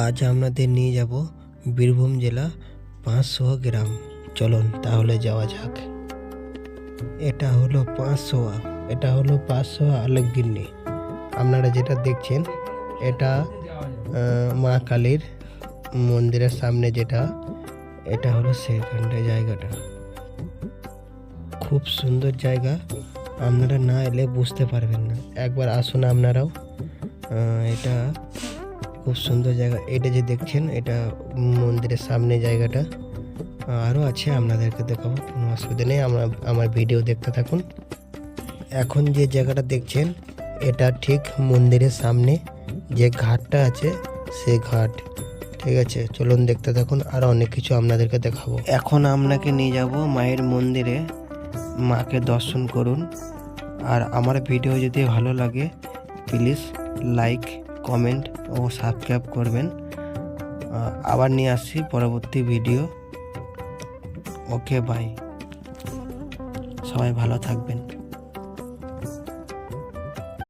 আজ আপনাদের নিয়ে যাব বীরভূম জেলা পাঁচশো গ্রাম। চলুন তাহলে যাওয়া যাক। এটা হলো পাঁচশো, এটা হলো পাঁচশো আলোকগিন্নি আপনারা যেটা দেখছেন, এটা মা কালীর মন্দিরের সামনে যেটা, এটা হলো সেখানটা জায়গাটা। খুব সুন্দর জায়গা, আপনারা না এলে বুঝতে পারবেন না। একবার আসুন আপনারাও। এটা খুব সুন্দর জায়গা। এটা যে দেখছেন, এটা মন্দিরের সামনে জায়গাটা। আরও আছে, আপনাদেরকে দেখাবো, কোনো অসুবিধা নেই, আমরা আমার ভিডিও দেখতে থাকুন। এখন যে জায়গাটা দেখছেন, এটা ঠিক মন্দিরের সামনে যে ঘাটটা আছে সে ঘাট। ঠিক আছে, চলুন দেখতে থাকুন, আর অনেক কিছু আপনাদেরকে দেখাবো। এখন আপনাকে নিয়ে যাব মায়ের মন্দিরে। মাকে দর্শন করুন। আর আমার ভিডিও যদি ভালো লাগে, প্লিজ লাইক কমেন্ট ও সাবস্ক্রাইব করবেন। আবার নিয়ে আসছি পরবর্তী ভিডিও ওকে বাই সবাই ভালো থাকবেন।